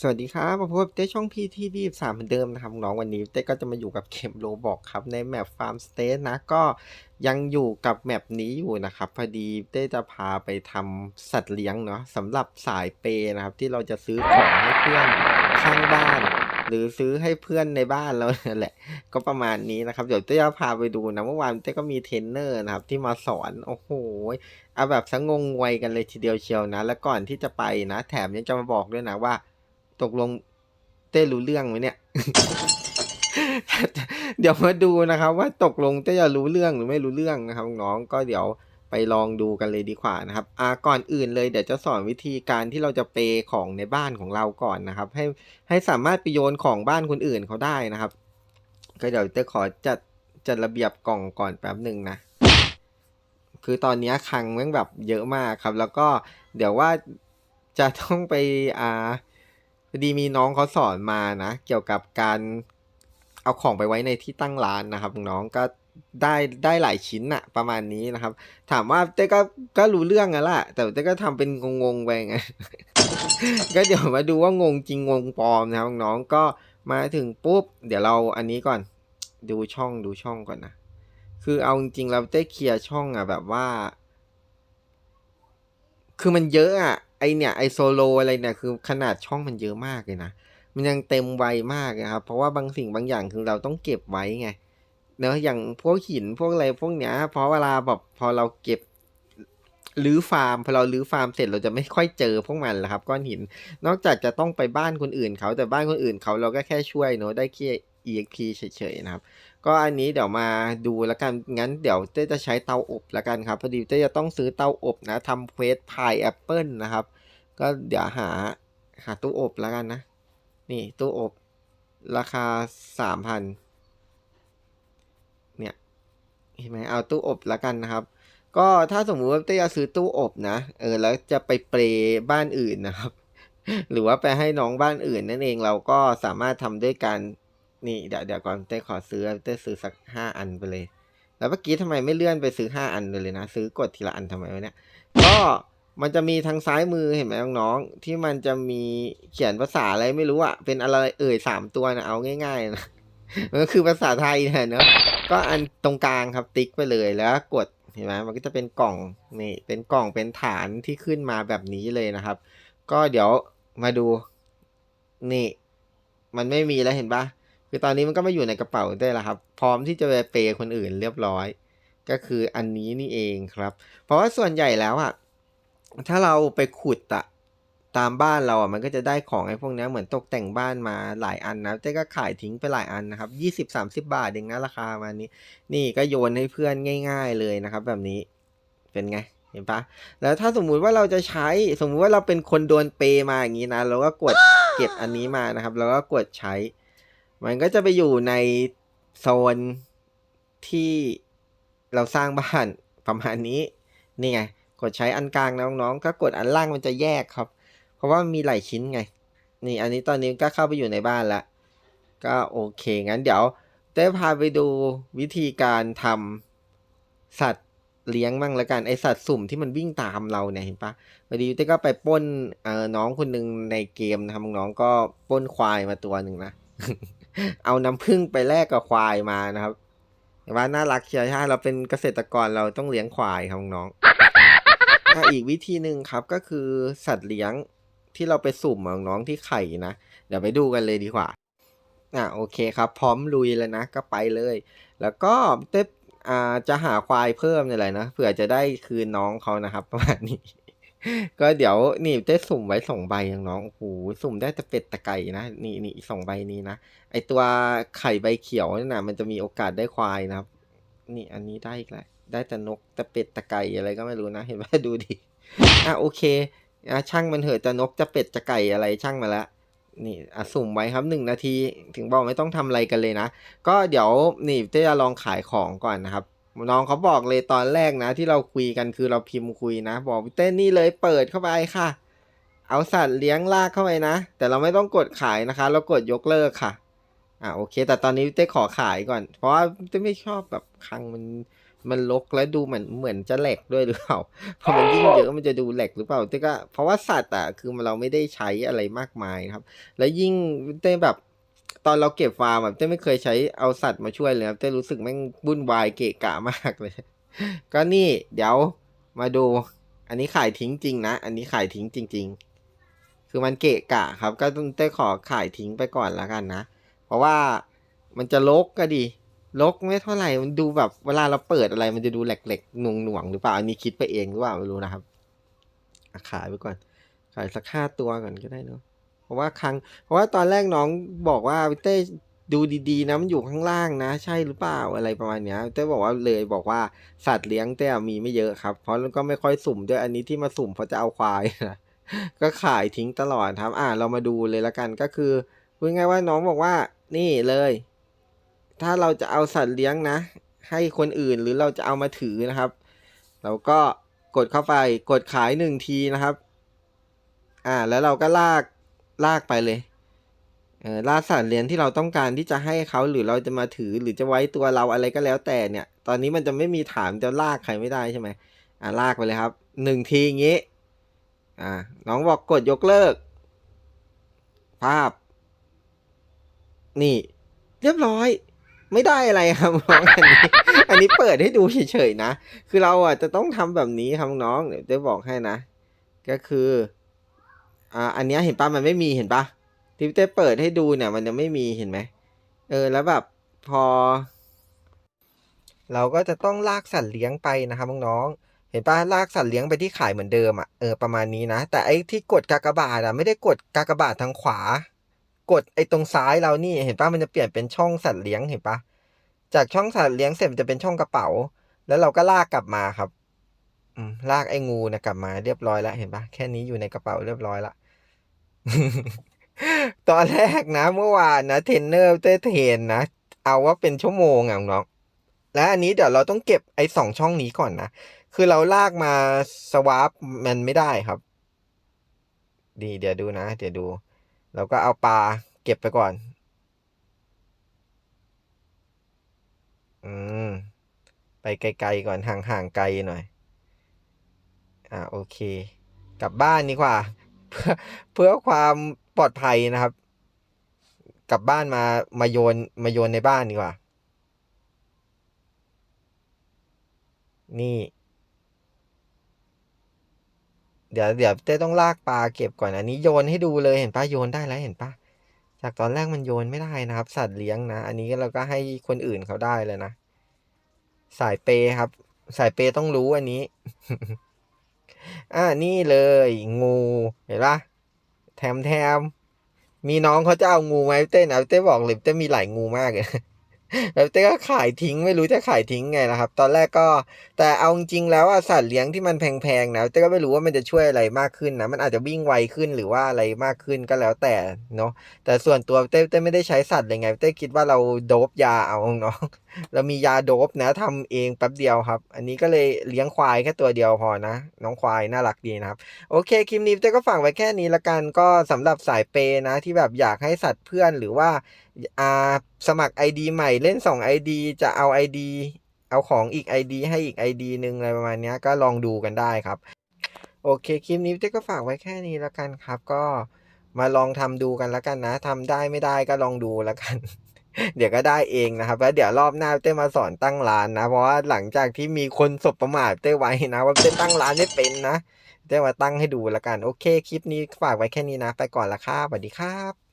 สวัสดีครับมาพบกับเต้ช่องพีทีบีสามเหมือนเดิมนะครับน้องวันนี้เต้ก็จะมาอยู่กับเข็มโลบอกครับในแมปฟาร์มสเตทนะก็ยังอยู่กับแมปนี้อยู่นะครับพอดีเต้จะพาไปทำสัตว์เลี้ยงเนาะสำหรับสายเปย์นะครับที่เราจะซื้อของให้เพื่อนข้างบ้าน หรือซื้อให้เพื่อนในบ้านเราแหละ ก็ประมาณนี้นะครับเดี๋ยวเต้จะพาไปดูนะเมื่อวานเต้ก็มีเทรนเนอร์นะครับที่มาสอนโอ้โหเอาแบบสงงงวยกันเลยทีเดียวเชียวนะ แล้วก่อนที่จะไปนะ แถมยังจะมาบอกด้วยนะว่า ตกลงเต้รู้เรื่องไหมเนี่ย เดี๋ยวมาดูนะครับ ว่าตกลงเต้จะรู้เรื่องหรือไม่รู้เรื่องนะครับน้องก็เดี๋ยวไปลองดูกันเลยดีกว่านะครับอ่าก่อนอื่นเลยเดี๋ยวจะสอนวิธีการที่เราจะเปย์ของในบ้านของเราก่อนนะครับ ให้ให้สามารถไปโยนของบ้านคนอื่นเขาได้นะครับ ก็เดี๋ยวเต้ขอจัดจัดระเบียบกล่องก่อนแป๊บหนึ่งนะคือตอนนี้คังแม่งแบบเยอะมากครับ แล้วก็เดี๋ยวว่าจะต้องไปอ่า พอดีมีน้องเขาสอนมานะ เกี่ยวกับการเอาของไปไว้ในที่ตั้งร้านนะครับ น้องก็ได้ได้หลายชิ้นอะประมาณนี้นะครับ ถามว่าเต้ก็ก็รู้เรื่องอะแหละแต่เต้ก็ทำเป็นงงๆไปไงก็เดี๋ยวมาดูว่างงจริงงงปลอมนะครับน้องก็มาถึงปุ๊บ เดี๋ยวเราอันนี้ก่อน ดูช่องดูช่องก่อนนะคือเอาจริงๆเราเต้เคลียร์ช่องอะแบบว่า คือมันเยอะอะ ไอเนี่ยไอโซโลอะไรเนี่ยคือขนาดช่องมันเยอะมากเลยนะ มันยังเต็มไวมากนะครับ เพราะว่าบางสิ่งบางอย่างคือเราต้องเก็บไว้ไงเนอะอย่างพวกหินพวกอะไรพวกเนี้ยเพราะเวลาแบบพอเราเก็บรื้อฟาร์มพอเรารื้อฟาร์มเสร็จเราจะไม่ค่อยเจอพวกมันแหละครับก้อนหิน นอกจากจะต้องไปบ้านคนอื่นเขาแต่บ้านคนอื่นเขาเราก็แค่ช่วยเนอะได้แค่ EXP เฉยๆนะครับ ก็อันนี้เดี๋ยวมาดูแล้วกัน งั้นเดี๋ยวเต้จะใช้เตาอบแล้วกันครับพอดีเต้จะต้องซื้อเตาอบนะทำเควสพายแอปเปิลนะครับ ก็เดี๋ยวหาหาตู้อบแล้วกันนะ นี่ตู้อบ ราคาสามพันเนี่ยเห็นไหมเอาตู้อบแล้วกันนะครับ ก็ถ้าสมมุติว่าเต้จะซื้อตู้อบนะ เออแล้วจะไปเปรย์บ้านอื่นนะครับ หรือว่าไปให้น้องบ้านอื่นนั่นเองเราก็สามารถทำด้วยกัน นี่เดี๋ยวเดี๋ยวก่อนเต้ขอซื้อเต้ซื้อสักห้าอันไปเลย แล้วเมื่อกี้ทำไมไม่เลื่อนไปซื้อห้าอันเลยนะ ซื้อกดทีละอันทำไมวะเนี่ย ก็มันจะมีทางซ้ายมือเห็นไหมน้องๆที่มันจะมีเขียนภาษาอะไรไม่รู้อะเป็นอะไรเอ่ยสามตัวนะเอาง่ายๆนะมันก็คือภาษาไทยนะเนอะก็อันตรงกลางครับติ๊กไปเลยแล้วกดเห็นไหมมันก็จะเป็นกล่องนี่เป็นกล่องเป็นฐานที่ขึ้นมาแบบนี้เลยนะครับ ก็เดี๋ยวมาดูนี่ มันไม่มีแล้วเห็นปะ คือตอนนี้มันก็มาอยู่ในกระเป๋าได้แล้วครับ พร้อมที่จะไปเปย์คนอื่นเรียบร้อย ก็คืออันนี้นี่เองครับ เพราะว่าส่วนใหญ่แล้วอะถ้าเราไปขุดอะตามบ้านเราอะมันก็จะได้ของไอ้พวกนี้เหมือนตกแต่งบ้านมาหลายอันนะเจ๊ก็ขายทิ้งไปหลายอันนะครับยี่สิบสามสิบาทเองนะราคามานี้ นี่ก็โยนให้เพื่อนง่าย ๆเลยนะครับ แบบนี้เป็นไงเห็นปะแล้วถ้าสมมุติว่าเราจะใช้สมมุติว่าเราเป็นคนโดนเปยมาอย่างนี้นะเราก็กดเก็บอันนี้มานะครับ แล้วก็กดใช้ มันก็จะไปอยู่ในโซนที่เราสร้างบ้านประมาณนี้ นี่ไง กดใช้อันกลางนะน้องๆ ก็กดอันล่างมันจะแยกครับ เพราะว่ามันมีหลายชิ้นไง นี่อันนี้ตอนนี้ก็เข้าไปอยู่ในบ้านละ ก็โอเค งั้นเดี๋ยวเต้พาไปดูวิธีการทำสัตว์เลี้ยงบ้างละกัน ไอสัตว์สุ่มที่มันวิ่งตามเราเนี่ยเห็นปะพอดีเต้ก็ไปป้นเออน้องคนหนึ่งในเกมนะครับน้องก็ป้นควายมาตัวหนึ่งนะ เอาน้ำผึ้งไปแลกกับควายมานะครับว่าน่ารักเชียวใช่เราเป็นเกษตรกรเราต้องเลี้ยงควายครับน้องอีกวิธีหนึ่งครับก็คือสัตว์เลี้ยงที่เราไปสุ่มของน้องที่ไข่นะ เดี๋ยวไปดูกันเลยดีกว่าอะโอเคครับ พร้อมลุยแล้วนะก็ไปเลย แล้วก็เต้อ่าจะหาควายเพิ่มนี่แหละนะเผื่อจะได้คืนน้องเขานะครับ ประมาณนี้ ก็เดี๋ยวนี่เต้สุ่มไว้สองใบอย่างน้องโอ้โหสุ่มได้แต่เป็ดตะไก่นะนี่นี่สองใบนี้นะไอตัวไข่ใบเขียวนี่นะมันจะมีโอกาสได้ควายนะครับ นี่อันนี้ได้อีกแหละได้แต่นกแต่เป็ดตะไก่อะไรก็ไม่รู้นะ เห็นไหมดูดิอะโอเคอะช่างมันเถอะจะนกจะเป็ดจะไก่อะไรช่างมาละนี่อะสุ่มไว้ครับหนึ่งนาที ถึงบอกไม่ต้องทำอะไรกันเลยนะ ก็เดี๋ยวนี่เจะลองขายของก่อนนะครับ น้องเขาบอกเลยตอนแรกนะ ที่เราคุยกันคือเราพิมพ์คุยนะ บอกเต้นนี่เลยเปิดเข้าไปค่ะ เอาสัตว์เลี้ยงลากเข้าไปนะ แต่เราไม่ต้องกดขายนะคะ เรากดยกเลิกค่ะอ่าโอเค แต่ตอนนี้เต้ขอขายก่อน เพราะว่าเต้ไม่ชอบแบบคังมันมันรกและดูเหมือนเหมือนจะแหลกด้วยหรือเปล่าพอมันยิ่งเยอะมันจะดูแหลกหรือเปล่าแต่ก็เพราะว่าสัตว์อะคือเราไม่ได้ใช้อะไรมากมายครับ แล้วยิ่งเต้แบบ ตอนเราเก็บฟาร์มแบบเต้ไม่เคยใช้เอาสัตว์มาช่วยเลยครับเต้รู้สึกแม่งวุ่นวายเกะกะมากเลย ก็นี่เดี๋ยวมาดู อันนี้ขายทิ้งจริงนะ อันนี้ขายทิ้งจริง ๆ คือมันเกะกะครับ ก็ต้องเต้ขอขายทิ้งไปก่อนแล้วกันนะ เพราะว่ามันจะลกก็ดีลกไม่เท่าไหร่มันดูแบบเวลาเราเปิดอะไร มันจะดูแหลกๆหน่วงหน่วงๆหรือเปล่าอันนี้คิดไปเองหรือเปล่าไม่รู้นะครับขายไปก่อนขายสักห้าตัวก่อนก็ได้เนอะ เพราะว่าครั้งเพราะว่าตอนแรกน้องบอกว่าพี่เต้ดูดีๆนะมันอยู่ข้างล่างนะ ใช่หรือเปล่าอะไรประมาณเนี้ยเต้บอกว่าเลยบอกว่าสัตว์เลี้ยงเต้มีไม่เยอะครับ เพราะก็ไม่ค่อยสุ่มด้วยอันนี้ที่มาสุ่มเพราะจะเอาควายนะก็ขายทิ้งตลอดครับ อ่าเรามาดูเลยละกันก็คือพูดง่ายว่าน้องบอกว่า นี่เลย ถ้าเราจะเอาสัตว์เลี้ยงนะ ให้คนอื่นหรือเราจะเอามาถือนะครับเราก็กดเข้าไปกดขายหนึ่งทีนะครับ อ่า แล้วเราก็ลาก ลากไปเลยเออลากสัตว์เลี้ยงที่เราต้องการที่จะให้เขาหรือเราจะมาถือหรือจะไว้ตัวเราอะไรก็แล้วแต่เนี่ย ตอนนี้มันจะไม่มีถามจะลากใครไม่ได้ใช่ไหมอ่าลากไปเลยครับหนึ่งทีอย่างงี้อ่าน้องบอกกดยกเลิก ภาพ นี่ เรียบร้อย ไม่ได้อะไรครับน้องอันนี้ อันนี้เปิดให้ดูเฉยๆนะ คือเราอะจะต้องทำแบบนี้ครับน้องเดี๋ยวจะบอกให้นะ ก็คือ อ่าอันเนี้ยเห็นปะมันไม่มีเห็นปะที่เต้เปิดให้ดูเนี่ย มันยังไม่มีเห็นไหมเออแล้วแบบพอ เราก็จะต้องลากสัตว์เลี้ยงไปนะครับน้องๆเห็นปะลากสัตว์เลี้ยงไปที่ขายเหมือนเดิมอะเออประมาณนี้นะแต่ไอ้ที่กดกากบาทอะไม่ได้กดกากบาททางขวา กดไอ้ตรงซ้ายเรานี่เห็นปะมันจะเปลี่ยนเป็นช่องสัตว์เลี้ยงเห็นปะจากช่องสัตว์เลี้ยงเสร็จมันจะเป็นช่องกระเป๋า แล้วเราก็ลากกลับมาครับ อืมลากไอ้งูนะกลับมาเรียบร้อยแล้วเห็นปะแค่นี้อยู่ในกระเป๋าเรียบร้อยละ ตอนแรกนะ เมื่อวานนะเทนเนอร์เต้เทนนะ เอาว่าเป็นชั่วโมงอะน้องและอันนี้เดี๋ยวเราต้องเก็บไอ้สองช่องนี้ก่อนนะ คือเราลากมาสวาปมันไม่ได้ครับ ดีเดี๋ยวดูนะ เดี๋ยวดู เราก็เอาปลาเก็บไปก่อน อืม ไปไกลๆก่อนห่างๆไกลหน่อย อ่าโอเค กลับบ้านดีกว่า เพื่อเพื่อความปลอดภัยนะครับ กลับบ้านมามาโยนมาโยนในบ้านดีกว่า นี่ เดี๋ยวเดี๋ยวเต้ต้องลากปลาเก็บก่อนอันนี้โยนให้ดูเลยเห็นปะโยนได้แล้วเห็นปะจากตอนแรกมันโยนไม่ได้นะครับ สัตว์เลี้ยงนะ อันนี้เราก็ให้คนอื่นเขาได้เลยนะ สายเปย์ครับ สายเปย์ต้องรู้อันนี้ อ่านี่เลย งูเห็นปะแถมแถมมีน้องเขาจะเอางูไหมเต้นเอาเต้บอกเลยเต้มีหลายงูมากเลยแล้วเต้ก็ขายทิ้งไม่รู้จะขายทิ้งไงนะครับ ตอนแรกก็ แต่เอาจริงแล้วอะสัตว์เลี้ยงที่มันแพงๆนะเต้ก็ไม่รู้ว่ามันจะช่วยอะไรมากขึ้นนะมันอาจจะวิ่งไวขึ้นหรือว่าอะไรมากขึ้นก็แล้วแต่เนาะแต่ส่วนตัวเต้เต้ไม่ได้ใช้สัตว์เลยไงเต้คิดว่าเราโดบยาเอาเนาะ เรามียาโดบนะทำเองแป๊บเดียวครับ อันนี้ก็เลยเลี้ยงควายแค่ตัวเดียวพอนะ น้องควายน่ารักดีนะครับ โอเคคลิปนี้เต้ก็ฝากไว้แค่นี้ละกันก็สำหรับสายเปย์นะที่แบบอยากให้สัตว์เพื่อนหรือว่าอ่าสมัคร ID ใหม่เล่น 2 ID จะเอา ID เอาของอีก ID ให้อีก ID หนึ่งอะไรประมาณนี้ก็ลองดูกันได้ครับ โอเคคลิปนี้เต้ก็ฝากไว้แค่นี้ละกันครับ ก็มาลองทำดูกันละกันนะทำได้ไม่ได้ก็ลองดูละกัน เดี๋ยวก็ได้เองนะครับ แล้วเดี๋ยวรอบหน้าเต้มาสอนตั้งร้านนะ เพราะว่าหลังจากที่มีคนสบประมาทเต้ไว้นะ ว่าเต้ตั้งร้านไม่เป็นนะเต้มาตั้งให้ดูละกัน โอเค คลิปนี้ฝากไว้แค่นี้นะ ไปก่อนละครับสวัสดีครับ